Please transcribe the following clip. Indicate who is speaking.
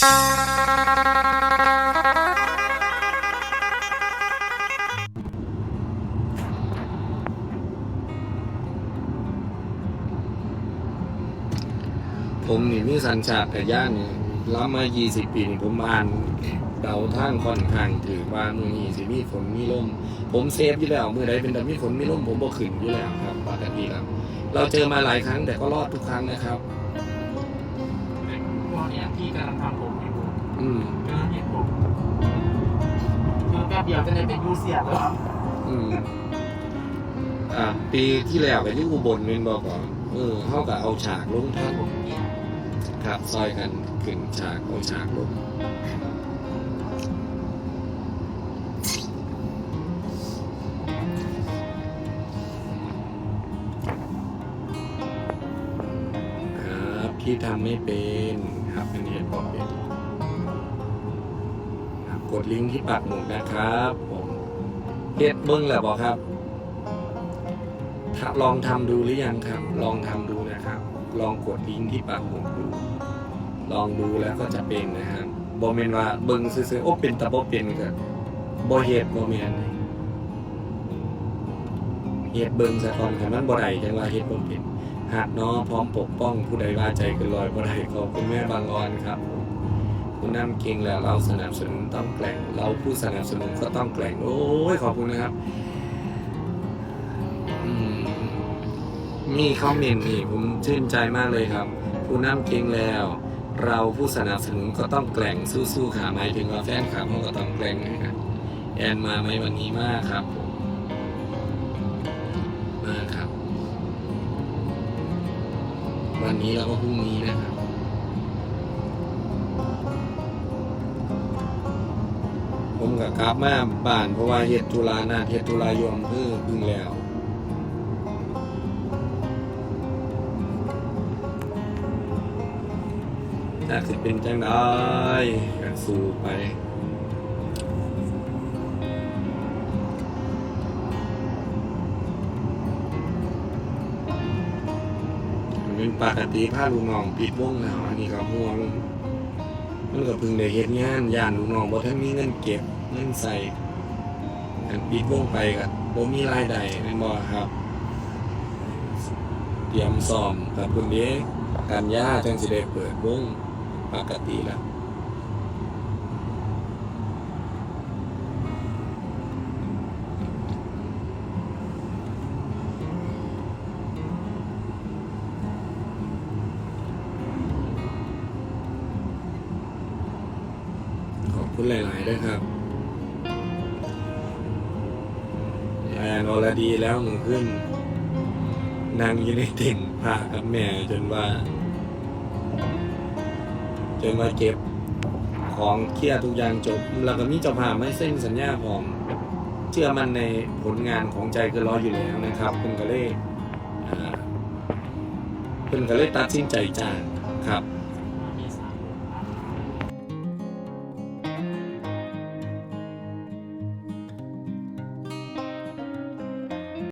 Speaker 1: ผมนี่มีสัญชาตญาณนี่รับมา 20 ปีนี่ผมอ่านเดาทางค่อนข้างถือว่ามือนี้สิมีฝนมีลมผมเซฟอยู่แล้วมือใดเป็นแต่มีฝนมีลมผมบ่ขึ้นอยู่แล้วครับปกติครับ เราเจอมาหลายครั้งแต่ก็รอดทุกครั้งนะครับ
Speaker 2: พวกเนี้ยที่กำลังทำผมอยู่
Speaker 1: อืม
Speaker 2: กำลังเห็นผมคือแป๊บเดียวจะได้เป็นยูเซียแล้ว
Speaker 1: อืมอ่าปีที่แล้วก็อยู่อุบลเม่นบอกก่อนเออเฮาก็เอาฉากลงทัน
Speaker 2: ผมเนี่ย
Speaker 1: ครับซอยกันขึ้นฉากเอาฉากลงครับที่ทำไม่เป็น ครับอันนี้บอกเป็นครับกดลิงก์ที่ปักหมุดนะครับผมเฮ็ดเบิ้งแหละบอกครับลองทำดูหรือยังครับ ลองทำดูนะครับ ลองกดลิงก์ที่ปักหมุดดู ลองดูแล้วก็จะเป็นนะครับบอเมนว่าเบิ้งซื้อๆโอ้เป็นต่บ่เป็นก็บ่เฮ็ดบ่แม่นเฮ็ดเบิ้งซะก่อนคันมันบ่ได้จังว่าเฮ็ดบ่เป็น หากนาะพร้อมปกป้องผู้ใดว่าใจเกินร้อยบ่ได้ขอบคุณแม่บางออนครับคุณน้ำเก่งแล้วเราสนับสนุนต้องแกล่ง เราผู้สนับสนุนก็ต้องแกล่ง โอ้ยขอบคุณนะครับมีคอมเมนต์นี่ผมชื่นใจมากเลยครับผู้นำเก่งแล้ว เราผู้สนับสนุนก็ต้องแกล่งสู้ๆค่ะหมายถึงว่าแฟนคลับเขาก็ต้องแกล่งนะครับแอนมาไหมวันนี้มากครับมมาครับ วันนี้แล้วก็พรุ่งนี้นะครับผมกับกลับมาบ้านเพราะว่าเฮ็ดธุระนาเฮ็ดธุระยมเพื่อพึ่งแล้วถ้าสิเป็นจังได้ก็สู้ไป เป็นปกติผ้าลูกน้องปิดวงแล้วอันนี้ก็ห่วงมันก็เพึ่งได้เฮ็ดงานย่านลูกน้องบ่ทันมีเงินเก็บเงินใส่อันปิดวงไปก็บ่มีรายได้แม่นบ่ครับ เตรียมซ้อมกับคุณเด้การย่าจังสิได้เปิดวงปกติแล้ว คุณหลายๆด้วยครับแอนอรดีแล้วมึงขึ้นนางอยู่ในเต่งพากับแม่จนว่า จนมาเก็บของเคลียร์ทุกอย่างจบ แล้วก็มีเจ้าภาพไม่เส้นสัญญาพร้อมเชื่อมันในผลงานของใจเคือรออยู่แล้วนะครับคุณก็เลยอ่าคุณก็เลยตัดสินใจจ้างครับ